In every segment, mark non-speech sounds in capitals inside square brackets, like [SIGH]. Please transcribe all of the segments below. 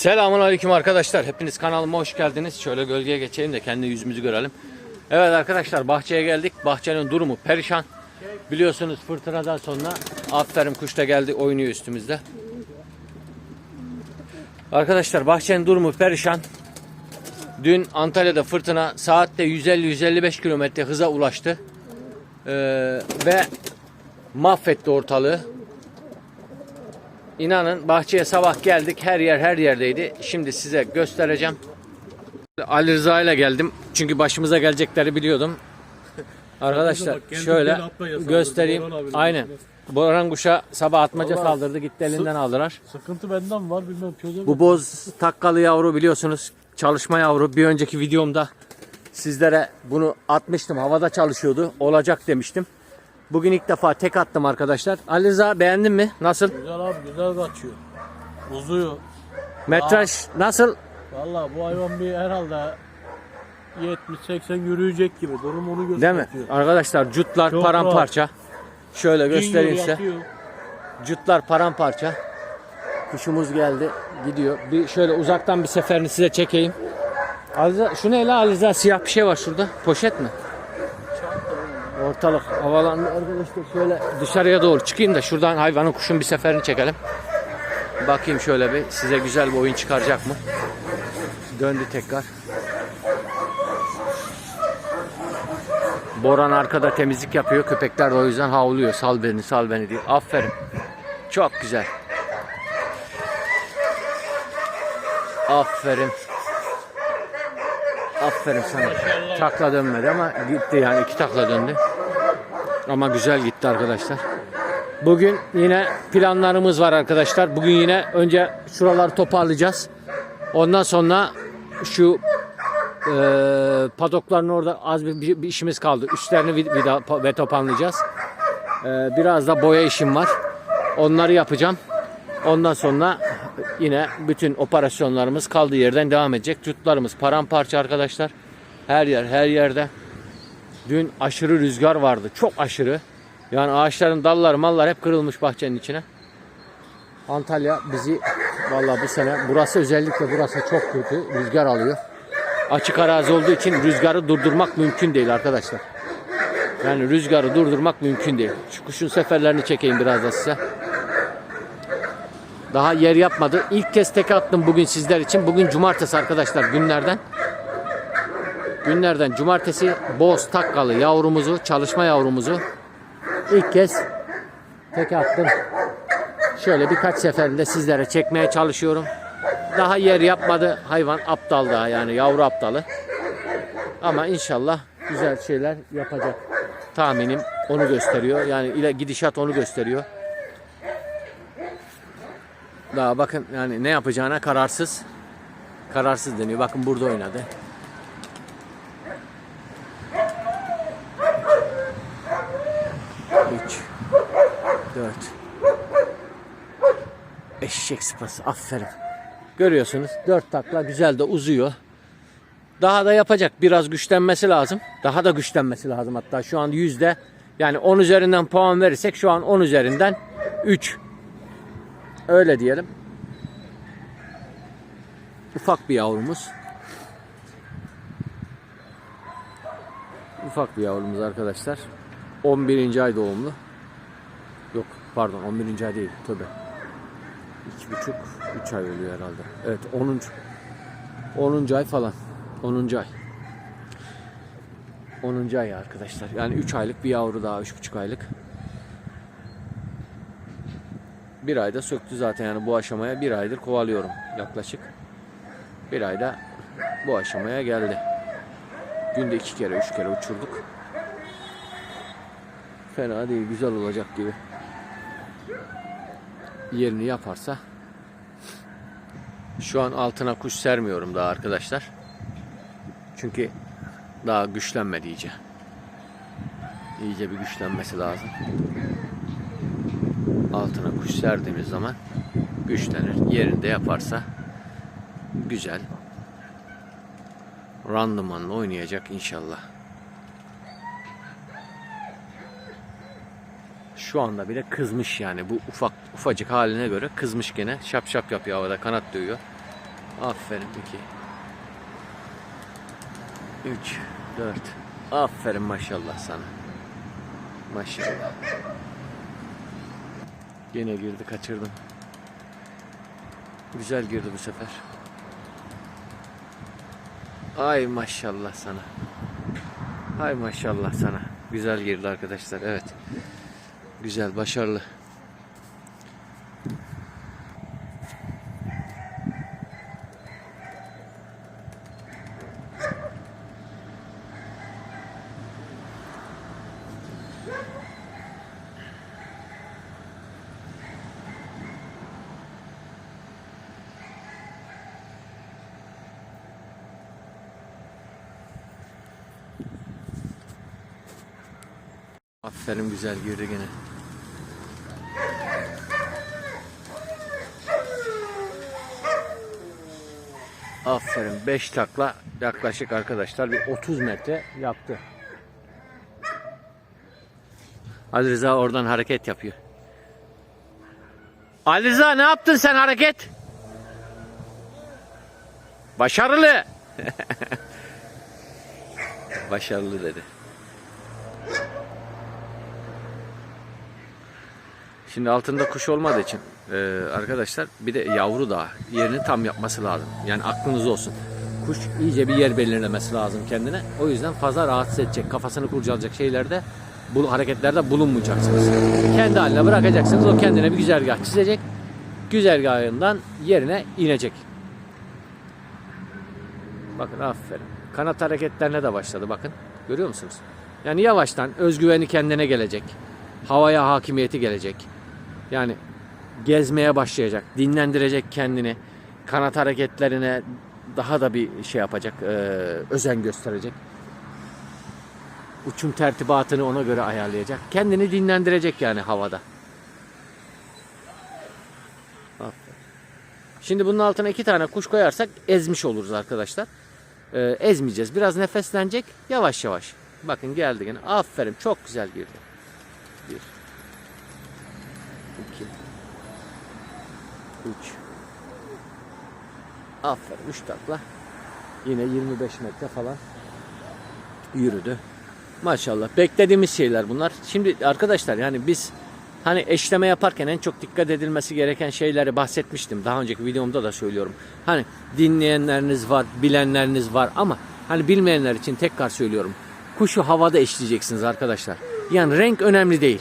Selamun aleyküm arkadaşlar. Hepiniz kanalıma hoş geldiniz. Şöyle gölgeye geçelim de kendi yüzümüzü görelim. Evet arkadaşlar bahçeye geldik. Bahçenin durumu perişan. Biliyorsunuz fırtınadan sonra aferin kuş da geldi oynuyor üstümüzde. Arkadaşlar bahçenin durumu perişan. Dün Antalya'da fırtına saatte 150-155 kilometre hıza ulaştı. Ee, ve mahvetti ortalığı. İnanın bahçeye sabah geldik. Her yer her yerdeydi. Şimdi size göstereceğim. Ali Rıza ile geldim. Çünkü başımıza gelecekleri biliyordum. [LAUGHS] Arkadaşlar Bak, şöyle göstereyim. Aynen. Boran kuşa sabah atmaca Vallahi saldırdı. Gitti elinden aldılar. Sıkıntı benden var bilmem çözemedim. Bu boz takkalı yavru biliyorsunuz. Çalışma yavru. Bir önceki videomda sizlere bunu atmıştım. Havada çalışıyordu. Olacak demiştim. Bugün ilk defa tek attım arkadaşlar. Ali Rıza beğendin mi? Nasıl? Güzel abi güzel kaçıyor. Uzuyor. Metraj nasıl? Valla bu hayvan bir herhalde 70-80 yürüyecek gibi. Durum onu Değil mi? gösteriyor. Arkadaşlar cutlar Çok paramparça. Şöyle göstereyim size. Cutlar paramparça. Kuşumuz geldi. Gidiyor. Bir şöyle uzaktan bir seferini size çekeyim. Aliza, şu ne la Aliza? Siyah bir şey var şurada. Poşet mi? Ortalık havalandı arkadaşlar. Şöyle dışarıya doğru çıkayım da şuradan hayvanın kuşun bir seferini çekelim. Bakayım şöyle bir size güzel bir oyun çıkaracak mı? Döndü tekrar. Boran arkada temizlik yapıyor. Köpekler de o yüzden havlıyor. Sal beni, sal beni diye. Aferin. Çok güzel. Aferin. Aferin sana. Takla dönmedi ama gitti yani iki takla döndü. Ama güzel gitti arkadaşlar. Bugün yine planlarımız var arkadaşlar. Bugün yine önce şuraları toparlayacağız. Ondan sonra şu e, padokların orada az bir, bir- bir işimiz kaldı. Üstlerini vid- vida ve toparlayacağız. E, biraz da boya işim var. Onları yapacağım. Ondan sonra yine bütün operasyonlarımız kaldığı yerden devam edecek. Tutlarımız paramparça arkadaşlar. Her yer her yerde. Dün aşırı rüzgar vardı. Çok aşırı. Yani ağaçların dalları mallar hep kırılmış bahçenin içine. Antalya bizi vallahi bu sene burası özellikle burası çok kötü. Rüzgar alıyor. Açık arazi olduğu için rüzgarı durdurmak mümkün değil arkadaşlar. Yani rüzgarı durdurmak mümkün değil. Şu kuşun seferlerini çekeyim biraz da size. Daha yer yapmadı. İlk kez tek attım bugün sizler için. Bugün cumartesi arkadaşlar günlerden. Günlerden cumartesi boz takkalı yavrumuzu, çalışma yavrumuzu ilk kez tek attım. Şöyle birkaç seferinde sizlere çekmeye çalışıyorum. Daha yer yapmadı. Hayvan aptal daha yani yavru aptalı. Ama inşallah güzel şeyler yapacak. Tahminim onu gösteriyor. Yani ile gidişat onu gösteriyor. Daha bakın yani ne yapacağına kararsız. Kararsız deniyor. Bakın burada oynadı. Üç. Dört. Eşek sıpası. Aferin. Görüyorsunuz. Dört takla güzel de uzuyor. Daha da yapacak. Biraz güçlenmesi lazım. Daha da güçlenmesi lazım hatta. Şu an yüzde yani 10 üzerinden puan verirsek şu an 10 üzerinden 3. Öyle diyelim. Ufak bir yavrumuz. Ufak bir yavrumuz arkadaşlar. 11. ay doğumlu. Yok pardon 11. ay değil. Tövbe. 2,5 3 ay oluyor herhalde. Evet 10. 10. ay falan. 10. ay. 10. ay arkadaşlar. Yani 3 aylık bir yavru daha 3,5 aylık. Bir ayda söktü zaten yani bu aşamaya bir aydır kovalıyorum yaklaşık. Bir ayda bu aşamaya geldi. Günde iki kere üç kere uçurduk. Fena değil güzel olacak gibi. Yerini yaparsa şu an altına kuş sermiyorum daha arkadaşlar. Çünkü daha güçlenmedi iyice. İyice bir güçlenmesi lazım. Altına kuş serdiğimiz zaman güçlenir. Yerinde yaparsa güzel. Randımanla oynayacak inşallah. Şu anda bile kızmış yani bu ufak ufacık haline göre kızmış gene. Şap şap yapıyor havada kanat dövüyor. Aferin 2 3 4 Aferin maşallah sana. Maşallah. Yine girdi kaçırdım. Güzel girdi bu sefer. Ay maşallah sana. Ay maşallah sana. Güzel girdi arkadaşlar. Evet. Güzel, başarılı. Aferin güzel girdi gene. Aferin 5 takla yaklaşık arkadaşlar bir 30 metre yaptı. Ali Rıza oradan hareket yapıyor. Ali Rıza ne yaptın sen hareket? Başarılı. [LAUGHS] Başarılı dedi. Şimdi altında kuş olmadığı için e, arkadaşlar bir de yavru da yerini tam yapması lazım. Yani aklınız olsun. Kuş iyice bir yer belirlemesi lazım kendine. O yüzden fazla rahatsız edecek, kafasını kurcalayacak şeylerde bu hareketlerde bulunmayacaksınız. Kendi haline bırakacaksınız. O kendine bir güzergah çizecek. Güzergahından yerine inecek. Bakın aferin. Kanat hareketlerine de başladı bakın. Görüyor musunuz? Yani yavaştan özgüveni kendine gelecek. Havaya hakimiyeti gelecek. Yani gezmeye başlayacak, dinlendirecek kendini, kanat hareketlerine daha da bir şey yapacak, e, özen gösterecek. Uçum tertibatını ona göre ayarlayacak. Kendini dinlendirecek yani havada. Şimdi bunun altına iki tane kuş koyarsak ezmiş oluruz arkadaşlar. E, ezmeyeceğiz. Biraz nefeslenecek. Yavaş yavaş. Bakın geldi yine. Aferin. Çok güzel girdi. Bir. 2 3 Aferin 3 takla. Yine 25 metre falan yürüdü. Maşallah. Beklediğimiz şeyler bunlar. Şimdi arkadaşlar yani biz hani eşleme yaparken en çok dikkat edilmesi gereken şeyleri bahsetmiştim. Daha önceki videomda da söylüyorum. Hani dinleyenleriniz var, bilenleriniz var ama hani bilmeyenler için tekrar söylüyorum. Kuşu havada eşleyeceksiniz arkadaşlar. Yani renk önemli değil.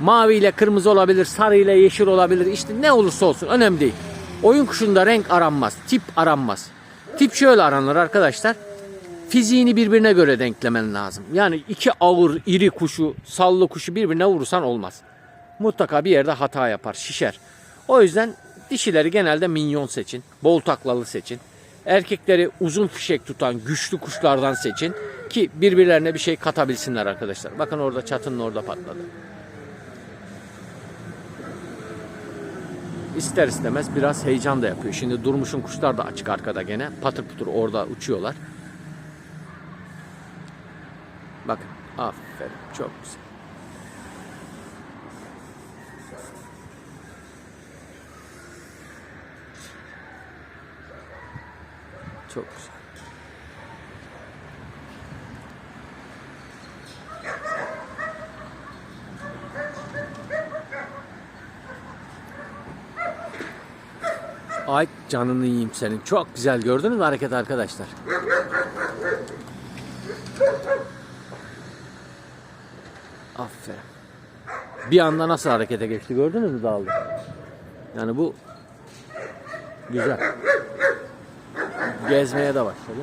Mavi ile kırmızı olabilir, sarı ile yeşil olabilir. İşte ne olursa olsun önemli değil. Oyun kuşunda renk aranmaz, tip aranmaz. Tip şöyle aranır arkadaşlar. Fiziğini birbirine göre denklemen lazım. Yani iki ağır, iri kuşu, sallı kuşu birbirine vurursan olmaz. Mutlaka bir yerde hata yapar, şişer. O yüzden dişileri genelde minyon seçin, bol taklalı seçin. Erkekleri uzun fişek tutan güçlü kuşlardan seçin ki birbirlerine bir şey katabilsinler arkadaşlar. Bakın orada çatının orada patladı. İster istemez biraz heyecan da yapıyor. Şimdi durmuşun kuşlar da açık arkada gene. Patır putur orada uçuyorlar. Bakın. Aferin. Çok güzel. Çok güzel. Ay canını yiyeyim senin. Çok güzel gördünüz mü hareket arkadaşlar? Aferin. Bir anda nasıl harekete geçti gördünüz mü dağıldı? Yani bu güzel. Gezmeye de başladı.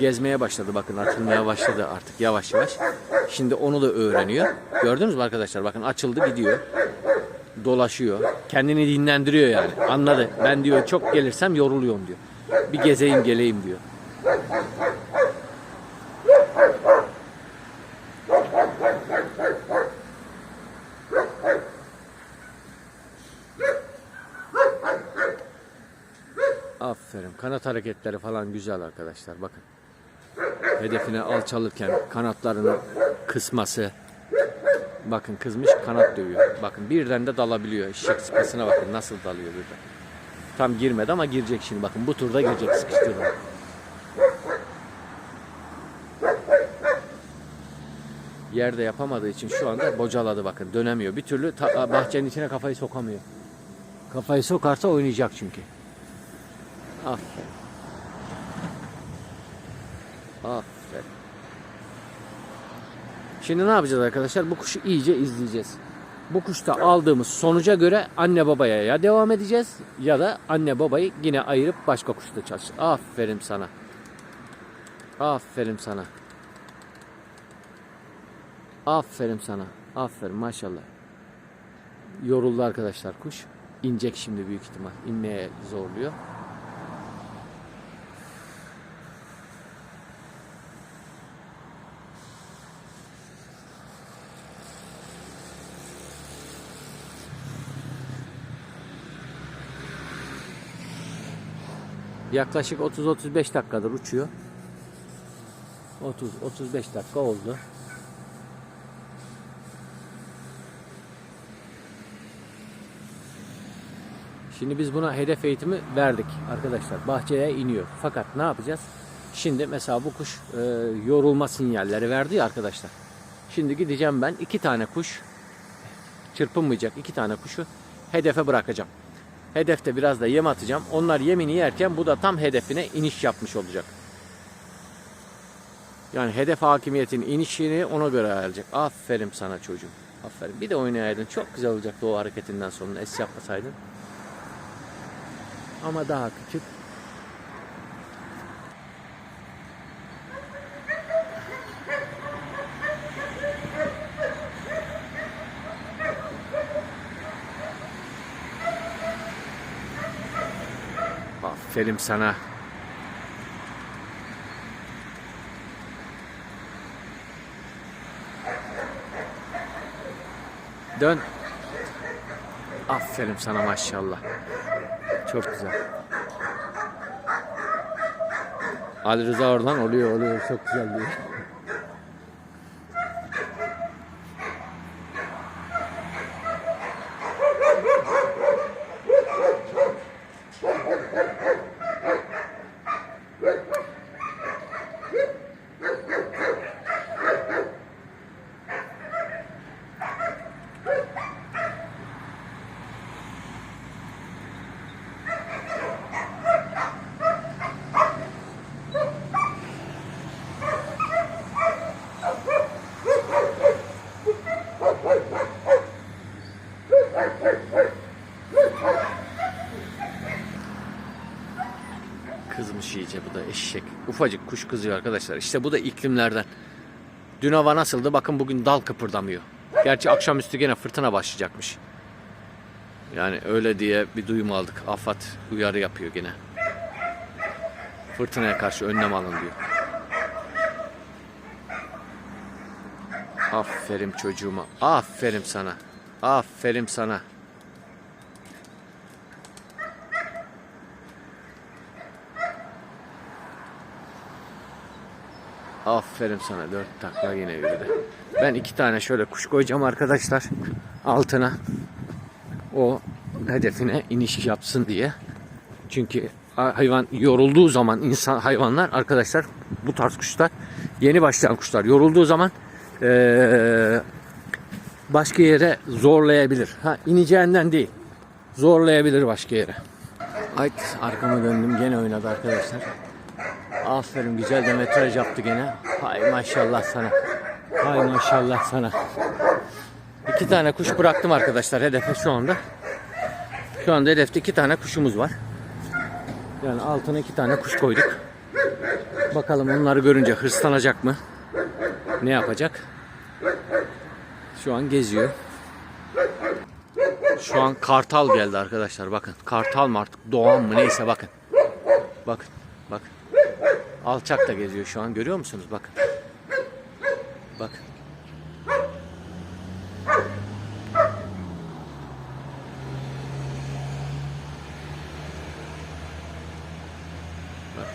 Gezmeye başladı bakın açılmaya başladı artık yavaş yavaş. Şimdi onu da öğreniyor. Gördünüz mü arkadaşlar bakın açıldı gidiyor. Dolaşıyor. Kendini dinlendiriyor yani. Anladı. Ben diyor çok gelirsem yoruluyorum diyor. Bir gezeyim geleyim diyor. Aferin. Kanat hareketleri falan güzel arkadaşlar. Bakın. Hedefine alçalırken kanatlarını kısması. Bakın kızmış kanat dövüyor. Bakın birden de dalabiliyor. Eşek sıpasına bakın nasıl dalıyor birden. Tam girmedi ama girecek şimdi bakın. Bu turda girecek sıkıştırdı. Yerde yapamadığı için şu anda bocaladı bakın. Dönemiyor. Bir türlü bahçenin içine kafayı sokamıyor. Kafayı sokarsa oynayacak çünkü. Aferin. Aferin. Şimdi ne yapacağız arkadaşlar? Bu kuşu iyice izleyeceğiz. Bu kuşta aldığımız sonuca göre anne babaya ya devam edeceğiz ya da anne babayı yine ayırıp başka kuşta çalışacağız. Aferin sana. Aferin sana. Aferin sana. Aferin maşallah. Yoruldu arkadaşlar kuş. İnecek şimdi büyük ihtimal. İnmeye zorluyor. Yaklaşık 30-35 dakikadır uçuyor. 30-35 dakika oldu. Şimdi biz buna hedef eğitimi verdik arkadaşlar. Bahçeye iniyor. Fakat ne yapacağız? Şimdi mesela bu kuş e, yorulma sinyalleri verdi ya arkadaşlar. Şimdi gideceğim ben iki tane kuş çırpınmayacak iki tane kuşu hedefe bırakacağım. Hedefte biraz da yem atacağım. Onlar yemini yerken bu da tam hedefine iniş yapmış olacak. Yani hedef hakimiyetinin inişini ona göre ayarlayacak. Aferin sana çocuğum. Aferin. Bir de oynayaydın. Çok güzel olacaktı o hareketinden sonra. Es yapmasaydın. Ama daha küçük. Aferin sana. Dön. Aferin sana maşallah. Çok güzel. Ali Rıza oradan oluyor oluyor çok güzel diyor. Kızmış iyice bu da eşek. Ufacık kuş kızıyor arkadaşlar. İşte bu da iklimlerden. Dün hava nasıldı? Bakın bugün dal kıpırdamıyor. Gerçi akşamüstü gene fırtına başlayacakmış. Yani öyle diye bir duyum aldık. Afat uyarı yapıyor gene. Fırtınaya karşı önlem alın diyor. Aferin çocuğuma. Aferin sana. Aferin sana. Aferin sana. Dört takla yine yürüdü. Ben iki tane şöyle kuş koyacağım arkadaşlar. Altına. O hedefine iniş yapsın diye. Çünkü hayvan yorulduğu zaman insan hayvanlar arkadaşlar bu tarz kuşlar yeni başlayan kuşlar yorulduğu zaman eee, başka yere zorlayabilir. Ha ineceğinden değil. Zorlayabilir başka yere. Ay arkamı döndüm gene oynadı arkadaşlar. Aferin güzel de metraj yaptı gene. Hay maşallah sana. Hay maşallah sana. İki tane kuş bıraktım arkadaşlar hedefe şu anda. Şu anda hedefte iki tane kuşumuz var. Yani altına iki tane kuş koyduk. Bakalım onları görünce hırslanacak mı? Ne yapacak? Şu an geziyor. Şu an kartal geldi arkadaşlar bakın. Kartal mı artık doğan mı neyse bakın. Bakın bakın. Alçak da geziyor şu an görüyor musunuz? Bakın. Bakın. Bak.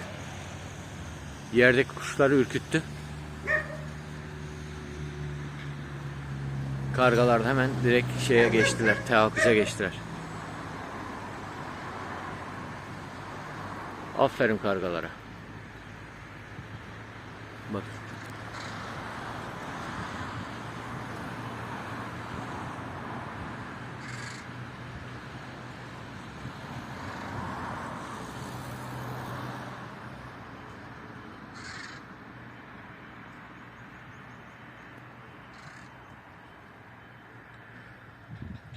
Yerdeki kuşları ürküttü. Kargalar da hemen direkt şeye geçtiler. Teakkuza geçtiler. Aferin kargalara. Bak.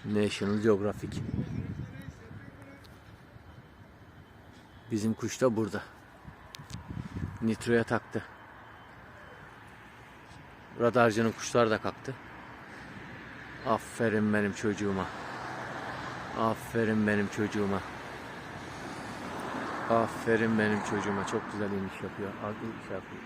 National Geographic. Bizim kuş da burada. Nitro'ya taktı. Radarcının kuşlar da kalktı. Aferin benim çocuğuma. Aferin benim çocuğuma. Aferin benim çocuğuma. Çok güzel iniş yapıyor. İniş yapıyor.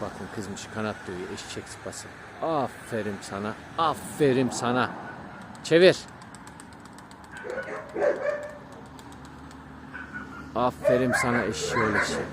Bakın kızmış kanat dövüyor eşek sıpası. Aferin sana. Aferin sana. Çevir. Aferin sana eşeği eşek.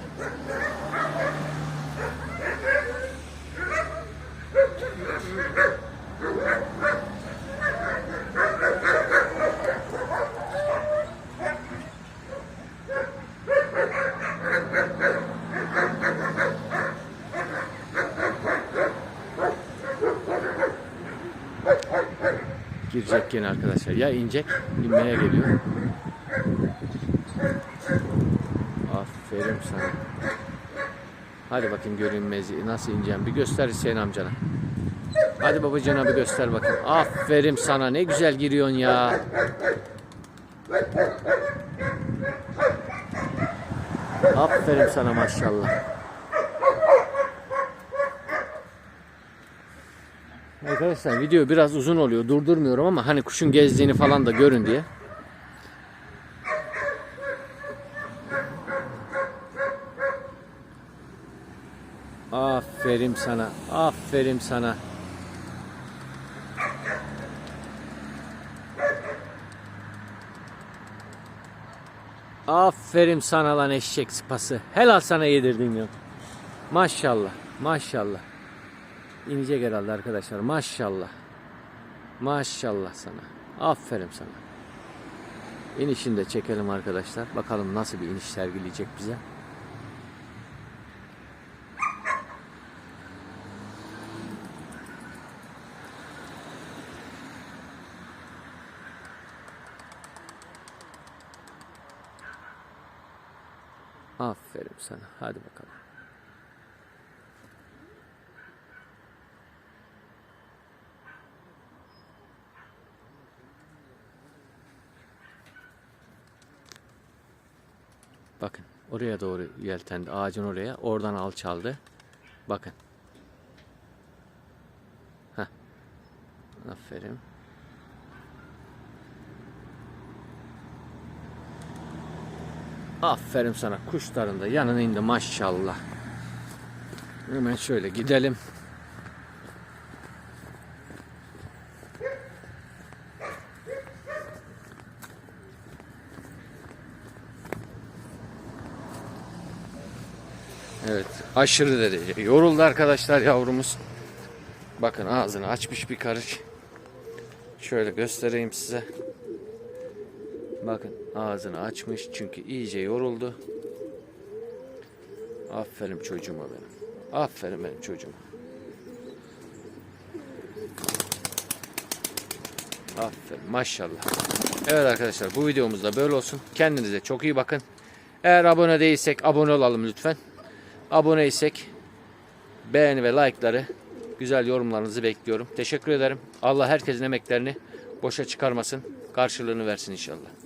Girecek gene arkadaşlar. Ya inecek, inmeye geliyor. Aferin sana. Hadi bakayım göreyim mezi. Nasıl ineceğim. Bir göster Hüseyin amcana. Hadi babacığına bir göster bakayım. Aferin sana. Ne güzel giriyorsun ya. Aferin sana maşallah. Arkadaşlar video biraz uzun oluyor. Durdurmuyorum ama hani kuşun gezdiğini falan da görün diye. Aferin sana. Aferin sana. Aferin sana lan eşek sıpası. Helal sana yedirdim ya. Maşallah. Maşallah. İnecek herhalde arkadaşlar. Maşallah. Maşallah sana. Aferin sana. İnişini de çekelim arkadaşlar. Bakalım nasıl bir iniş sergileyecek bize. Aferin sana. Hadi bakalım. Bakın oraya doğru yeltendi. Ağacın oraya. Oradan alçaldı. Bakın. Heh. Aferin. Aferin sana. Kuşların da yanına indi maşallah. Hemen şöyle gidelim. Evet aşırı derece yoruldu arkadaşlar yavrumuz. Bakın ağzını açmış bir karış. Şöyle göstereyim size. Bakın ağzını açmış çünkü iyice yoruldu. Aferin çocuğuma benim. Aferin benim çocuğuma. Aferin maşallah. Evet arkadaşlar bu videomuz da böyle olsun. Kendinize çok iyi bakın. Eğer abone değilsek abone olalım lütfen. Aboneysek beğeni ve like'ları güzel yorumlarınızı bekliyorum. Teşekkür ederim. Allah herkesin emeklerini boşa çıkarmasın. Karşılığını versin inşallah.